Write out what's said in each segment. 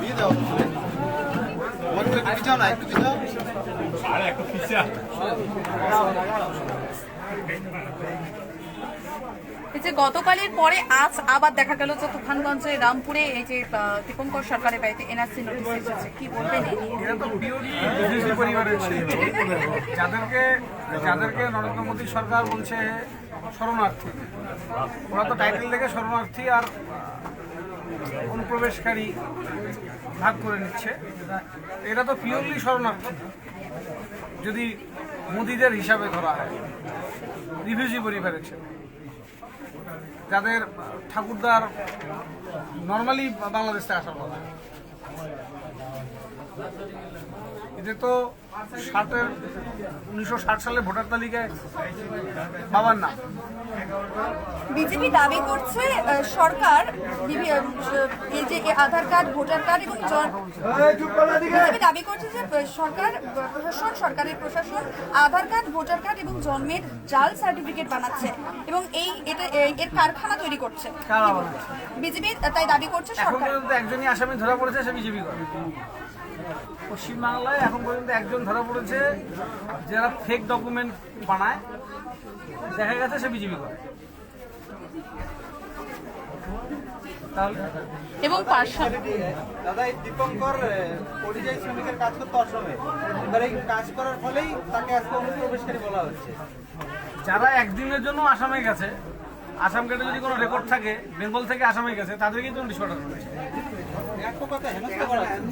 দিয়ে দাও একটু না একটু দিতে চাও এই যে গতকালের পরে আজ আবার দেখা গেল যে তুফানগঞ্জে রামপুরে এই যে দীপঙ্কর সরকারের বাড়িতে এনআরসি নোটিশ এসেছে। কি বলবেন যাদেরকে যাদেরকে নরেন্দ্র মোদী সরকার বলছে শরণার্থী, ওরা তো টাইটেল থেকে শরণার্থী আর অনুপ্রবেশকারী ভাগ করে নিচ্ছে। এরা তো পিওরলি শরণার্থী। যদি মোদিদের হিসাবে ধরা হয়। রিফিউজি পরিবারের ছেলে যাদের ঠাকুরদার নর্মালি বাংলাদেশে আসার কথা এতে তো ষাটের উনিশশো ষাট সালে ভোটার তালিকায় বাবার নাম। বিজেপি দাবি করছে সরকার এই যে আধার কার্ড ভোটার কার্ড এবং বিজেপি দাবি করছে যে সরকার প্রশাসন সরকারের প্রশাসন আধার কার্ড ভোটার কার্ড এবং জন্মের জাল সার্টিফিকেট বানাচ্ছে এবং এই এটা এর কারখানা তৈরি করছে। বিজেপি তাই দাবি করছে সরকার। পর্যন্ত একজনই আসামি ধরা পড়েছে সে বিজেপি পশ্চিমবাংলায় এখন পর্যন্ত একজন ধরা পড়েছে যারা ফেক ডকুমেন্ট বানায়। দেখা গেছে সে বিজেপি করে। এবং দাদা এই দীপঙ্কর পরিযায়ী শ্রমিকের কাজ করতে অসমে এবার এই কাজ করার ফলেই তাকে আজকে অনুপ্রবেশকারী বলা হচ্ছে। যারা একদিনের জন্য আসামে গেছে আসাম গেটে যদি কোনো রেকর্ড থাকে বেঙ্গল থেকে আসামে গেছে তাদেরকেই কিন্তু নোটিশ।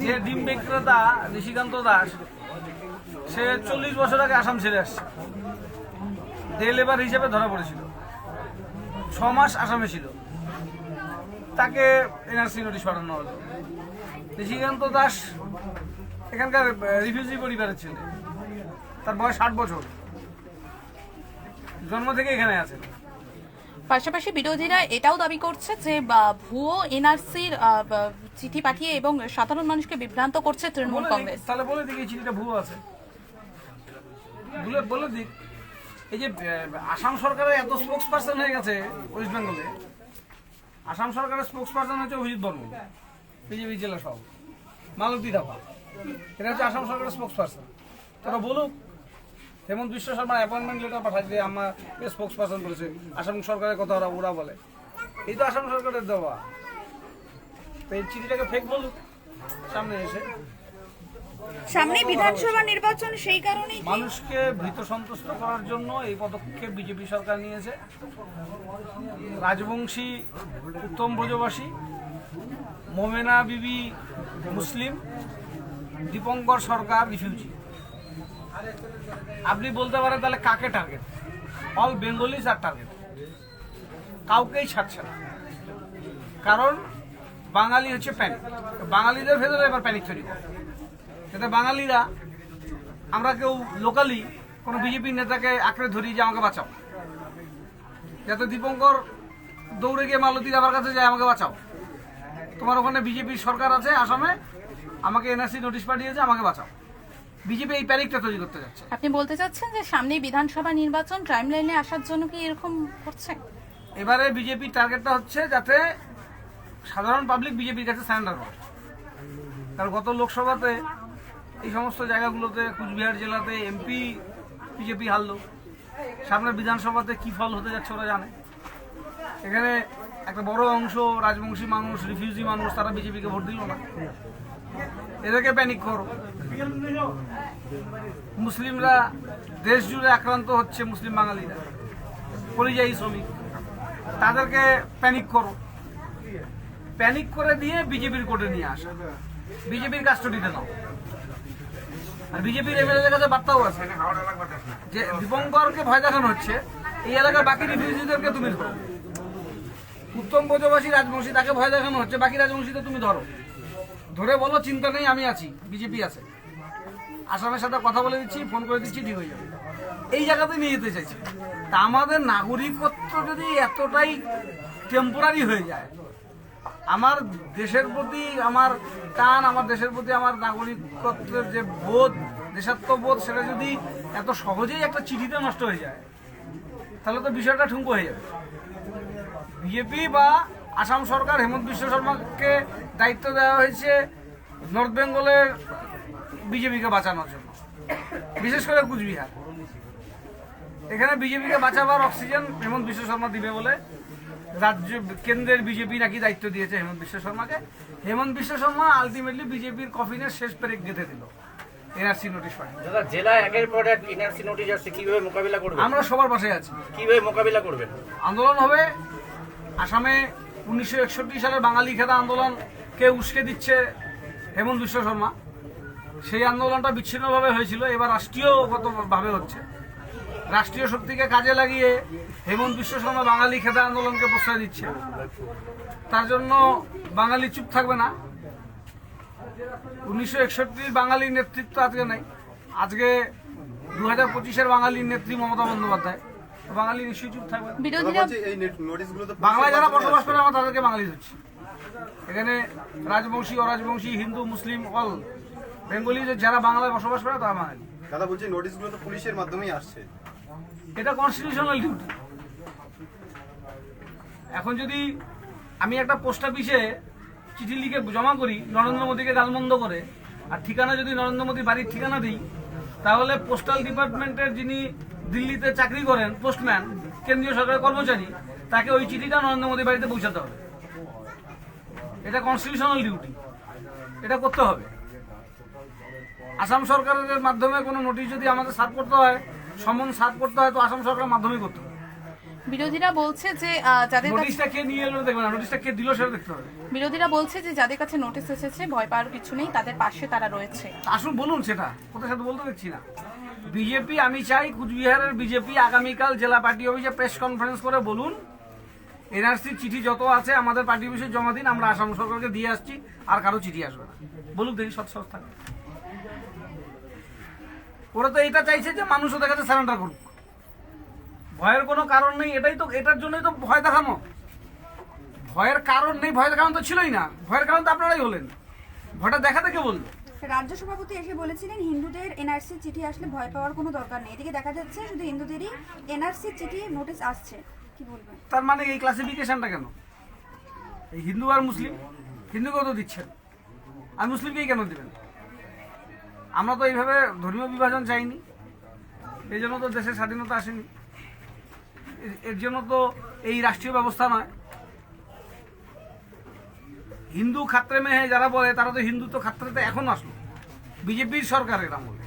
যে ডিম বিক্রেতা নিশিকান্ত দাস সে চল্লিশ বছর আগে আসাম ছেড়ে আসছে। ডে লেবার হিসেবে ধরা পড়েছিল। ছ মাস আসামে ছিল। তাকে এনআরসি নোটিশ পাঠানো হলো। নিশিকান্ত দাস এখানকার রিফিউজি পরিবারের ছেলে। তার বয়স ষাট বছর। জন্ম থেকে এখানে আছে। পাশাপাশি বিরোধীরা এটাও দাবি করছে যে ভুয়ো এনআরসির চিঠি পাঠিয়ে এবং সাধারণ মানুষকে বিভ্রান্ত করছে তৃণমূল কংগ্রেস। তাহলে বলে দিক এই চিঠিটা ভুয়ো আছে। বলে দিক। এই যে আসাম সরকারের এত স্পোক্স পার্সন হয়ে গেছে ওয়েস্ট বেঙ্গলে আসাম সরকারের স্পোক্স পার্সন হচ্ছে অভিজিৎ বর্মন, বিজেপি জেলা সহ মালতী দাফা এটা হচ্ছে আসাম সরকারের স্পোক্স পার্সন তারা বলুক, হেমন্ত বিশ্ব শর্মার অ্যাপয়েন্টমেন্ট লেটার পাঠায় যে আমার স্পোক্স পার্সন করেছে আসাম সরকারের কথা ওরা ওরা বলে। এই তো আসাম সরকারের দেওয়া। তো এই চিঠিটাকে ফেক বলুক, সামনে এসে। সামনে বিধানসভা নির্বাচন সেই কারণেই কি- মানুষকে ভীত সন্তুষ্ট করার জন্য এই পদক্ষেপ বিজেপি সরকার নিয়েছে। রাজবংশী উত্তম ব্রজবাসী, মোমেনা বিবি মুসলিম, দীপঙ্কর সরকার রিফিউজি আপনি বলতে পারেন তাহলে কাকে টার্গেট অল বেঙ্গলিজ আর টার্গেট কাউকেই ছাড়ছে না। কারণ বাঙালি হচ্ছে প্যানিক বাঙালিদের ভেতরে এবার প্যানিক তৈরি করে যাতে বাঙালিরা আমরা কেউ লোকালি কোনো বিজেপি নেতাকে আঁকড়ে ধরি যে আমাকে বাঁচাও। যাতে দীপঙ্কর দৌড়ে গিয়ে মালতী আমার কাছে যায় আমাকে বাঁচাও। তোমার ওখানে বিজেপির সরকার আছে আসামে আমাকে এনআরসি নোটিশ পাঠিয়েছে আমাকে বাঁচাও। বিজেপি এই প্যানিকটা তৈরি করতে যাচ্ছে। আপনি বলতে চাচ্ছেন যে সামনে বিধানসভা নির্বাচন টাইম লাইনে আসার জন্য কি এরকম করছে? এবারে বিজেপির টার্গেটটা হচ্ছে যাতে সাধারণ পাবলিক বিজেপির কাছে সারেন্ডার করে। কারণ গত লোকসভাতে এই সমস্ত জায়গাগুলোতে কুচবিহার জেলাতে এমপি বিজেপি হারলো। সামনের বিধানসভাতে কি ফল হতে যাচ্ছে ওরা জানে। এখানে একটা বড় অংশ রাজবংশী মানুষ রিফিউজি মানুষ, তারা বিজেপিকে ভোট দিল না। এদেরকে প্যানিক করো। মুসলিমরা দেশ জুড়ে আক্রান্ত হচ্ছে মুসলিম বাঙালিরা। পরিযায়ী শ্রমিক। তাদেরকে প্যানিক করো। প্যানিক করে দিয়ে বিজেপির কোর্টে নিয়ে আসা। বিজেপির কাস্টডিতে নাও। আর বিজেপির এমএলএদের কাছে বার্তাও আছে যে দীপঙ্করকে ভয় দেখানো হচ্ছে, এই এলাকার বাকি রিফিউজিদেরকে তুমি ধরো। উত্তম ব্রজবাসী রাজবংশী তাকে ভয় দেখানো হচ্ছে, বাকি রাজবংশীতে তুমি ধরো। ধরে বলো, চিন্তা নেই, আমি আছি, বিজেপি আছে। আসামের সাথে কথা বলে দিচ্ছি, ফোন করে দিচ্ছি, ঠিক হয়ে যাবে। এই জায়গাতে নিয়ে যেতে চাইছে। তা আমাদের নাগরিকত্ব যদি এতটাই টেম্পোরারি হয়ে যায় আমার দেশের প্রতি আমার টান, আমার দেশের প্রতি আমার নাগরিকত্বের যে বোধ, দেশাত্মবোধ, সেটা যদি এত সহজেই একটা চিঠিতে নষ্ট হয়ে যায়, তাহলে তো বিষয়টা ঠুঙ্কো হয়ে যাবে। বিজেপি বা আসাম সরকার, হেমন্ত বিশ্ব শর্মাকে দায়িত্ব দেওয়া হয়েছে নর্থ বেঙ্গলের বিজেপিকে বাঁচানোর জন্য, বিশেষ করে কুচবিহার। এখানে বিজেপিকে বাঁচাবার অক্সিজেন হেমন্ত বিশ্ব শর্মা দিবে বলে রাজ্য কেন্দ্রের বিজেপি নাকি দায়িত্ব দিয়েছে হেমন্ত বিশ্ব শর্মাকে। হেমন্ত বিশ্ব শর্মা আলটিমেটলি বিজেপির কফিনের শেষ পেরেক গেঁথে দিল। এনআরসি নোটিশ পাঠিয়ে দাদা জেলায় একের পর এক এনআরসি নোটিশ আসছে কীভাবে মোকাবিলা করবেন? আমরা সবার পাশে আছি। কীভাবে মোকাবিলা করবেন? আন্দোলন হবে। আসামে উনিশশো একষট্টি সালের বাঙালি খেদা আন্দোলনকে উস্কে দিচ্ছে হেমন্ত বিশ্ব শর্মা? সেই আন্দোলনটা বিচ্ছিন্নভাবে হয়েছিল এবার রাষ্ট্রীয়গতভাবে হচ্ছে। রাষ্ট্রীয় শক্তিকে কাজে লাগিয়ে হেমন্ত বিশ্ব শর্মা বাঙালি খেদা আন্দোলনকে প্রশ্রয় দিচ্ছে। তার জন্য বাঙালি চুপ থাকবে না। উনিশশো একষট্টির বাঙালির নেতৃত্ব আজকে নেই। আজকে দু হাজার পঁচিশের বাঙালির নেত্রী মমতা বন্দ্যোপাধ্যায়। বাঙালি নিশ্চয়ই চুপ থাকবে বাংলায় যারা বসবাস করে আমরা তাদেরকে বাঙালি ধরছি। এখানে রাজবংশী অরাজবংশী হিন্দু মুসলিম অল। বেঙ্গলি যে যারা বাংলায় বসবাস করে তারা বাঙালি। দাদা বলছি নোটিশগুলো তো পুলিশের মাধ্যমেই আসছে। এটা কনস্টিটিউশনাল ডিউটি এখন যদি আমি একটা পোস্ট অফিসে চিঠি লিখে জমা করি, নরেন্দ্র মোদীকে গালমন্দ করে, আর ঠিকানা যদি নরেন্দ্র মোদীর বাড়ির ঠিকানা দিই, তাহলে পোস্টাল ডিপার্টমেন্টের যিনি দিল্লিতে চাকরি করেন পোস্টম্যান কেন্দ্রীয় সরকারের কর্মচারী, তাকে ওই চিঠিটা নরেন্দ্র মোদীর বাড়িতে পৌঁছাতে হবে। এটা কনস্টিটিউশনাল ডিউটি এটা করতে হবে। আসাম সরকারের মাধ্যমে কোনো নোটিশ যদি আমাদের সার্ভ করতে হয় সমন সার্ভ করতে হয় তো আসাম সরকারের মাধ্যমেই করতে হবে। বিরোধীরা বলছে যে যাদের নোটিশটা কে নিয়ে এলো দেখবে না নোটিশটা কে দিল সেটা দেখতে হবে। বিরোধীরা বলছে যে যাদের কাছে নোটিশ এসেছে ভয় পাওয়ার কিছু নেই তাদের পাশে তারা রয়েছে। আসুন বলুন সেটা কোথায় সাথে বলতে দেখছি না। বিজেপি আমি চাই কুচবিহারের বিজেপি আগামীকাল জেলা পার্টি অফিসে প্রেস কনফারেন্স করে বলুন। এনআরসি চিঠি যত আছে আমাদের পার্টি অফিসে জমা দিন আমরা আসাম সরকারকে দিয়ে আসছি আর কারও চিঠি আসবে না। বলুন দেখি সৎ সৎ থাকে ওরা তো এটা চাইছে যে মানুষ ওদের কাছে সারেন্ডার করুক। ভয়ের কোনো কারণ নেই এটাই তো এটার জন্যই তো ভয় দেখানো। ভয়ের কারণ নেই ভয়ের কারণ তো ছিলই না। ভয়ের কারণ তো আপনারাই হলেন। ভয়টা দেখাতে কে বলল? রাজ্য সভাপতি এসে বলেছিলেন হিন্দুদের এনআরসি চিঠি আসলে ভয় পাওয়ার কোনো দরকার নেই। এদিকে দেখা যাচ্ছে শুধু হিন্দুদেরই এনআরসি চিঠি নোটিশ আসছে। কি বলবেন? তার মানে এই ক্লাসিফিকেশনটা কেন? এই হিন্দু আর মুসলিম? হিন্দুকেও তো দিচ্ছেন? আর মুসলিমকেই কেন দেবেন? আমরা তো এইভাবে ধর্মীয় বিভাজন চাইনি। এই জন্য তো দেশের স্বাধীনতা আসেনি। এর- জন্য তো এই রাষ্ট্রীয় ব্যবস্থা নয়। হিন্দু খাত্রে মেহে যারা বলে, তারা তো হিন্দুত্ব খাত্রেতে এখন আসলো। বিজেপির সরকারের আমলে।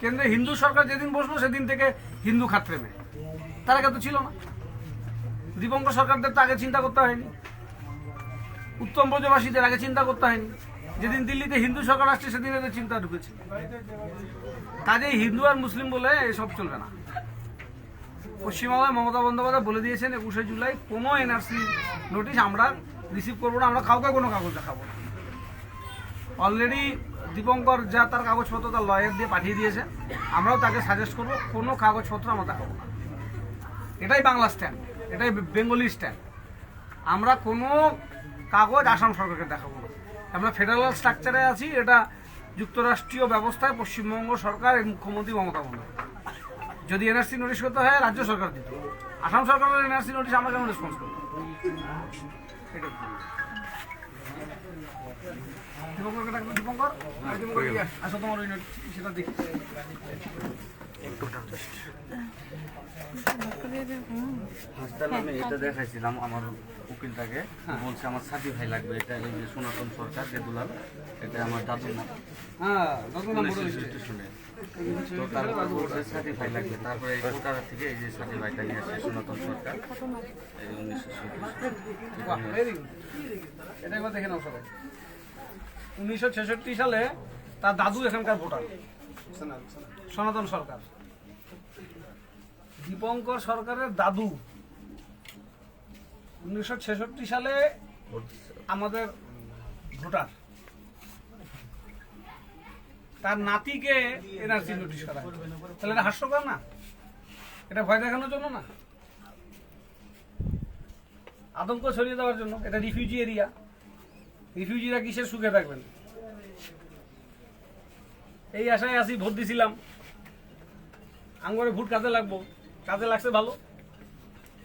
কেন্দ্রে হিন্দু সরকার যেদিন বসল, সেদিন থেকে হিন্দু খাত্রে মেয়ে তার আগে তো ছিল না। দীপঙ্কর সরকারদের তো আগে চিন্তা করতে হয়নি। উত্তম ব্রজবাসীদের আগে চিন্তা করতে হয়নি। যেদিন দিল্লিতে হিন্দু সরকার আসছে, সেদিন এদের চিন্তা ঢুকেছে। কাজেই হিন্দু আর মুসলিম বলে এসব চলবে না। পশ্চিমবাংলায় মমতা বন্দ্যোপাধ্যায় বলে দিয়েছেন একুশে জুলাই, কোনো এনআরসি নোটিশ আমরা রিসিভ করব না, আমরা কাউকে কোনো কাগজ দেখাবো অলরেডি দীপঙ্কর যা তার কাগজপত্র তার লয়ার দিয়ে পাঠিয়ে দিয়েছে, আমরাও তাকে সাজেস্ট করব, কোনো কাগজপত্র আমরা দেখাবো না। এটাই বাংলা স্ট্যান্ড এটাই বেঙ্গলি স্ট্যান্ড আমরা কোনো কাগজ আসাম সরকারকে দেখাবো আমরা ফেডারেল স্ট্রাকচারে আছি, এটা যুক্তরাষ্ট্রীয় ব্যবস্থায় পশ্চিমবঙ্গ সরকার এর মুখ্যমন্ত্রী মমতা বন্দ্যোপাধ্যায়। যদি এনআরসি নোটিশ করতে হয়, রাজ্য সরকার দিত। আসাম সরকারের এনআরসি নোটিশ আমরা কেমন রেসপন্স করব? দীপঙ্কর দীপঙ্কর? আসো তোমার ওই নোট সেটা দেখি। আমি এটা দেখাইছিলাম আমার উকিলটাকে বলছে আমার সাথী ভাই লাগবে। এটা এই যে সনাতন সরকার যে দুলাল এটা আমার দাদু না হ্যাঁ তো তারপর বলছে সাথী ভাই লাগবে। তারপরে এই থেকে এই যে সাথী ভাইটা নিয়ে আসে সনাতন সরকার এই উনিশশো বাহ, very good. এটা দেখে নাও সবাই। উনিশশো ছেষট্টি সালে তার দাদু এখানকার ভোটার। সনাতন সরকার। দীপঙ্কর সরকারের দাদু। উনিশশো ছেষট্টি সালে আমাদের ভোটার। তার নাতিকে এনআরসি নোটিশ করা তাহলে এটা হাস্যকর না? এটা ভয় দেখানোর জন্য না? আতঙ্ক ছড়িয়ে দেওয়ার জন্য। এটা রিফিউজি এরিয়া। রিফিউজিরা কিসের সুখে থাকবেন? এই আশায় আসি ভোট দিছিলাম। আঙ্গরে ভোট কাজে লাগবো। কাজে লাগছে ভালো।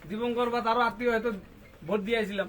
দীপঙ্কর বা তারও আত্মীয় হয়তো ভোট দিয়েছিলাম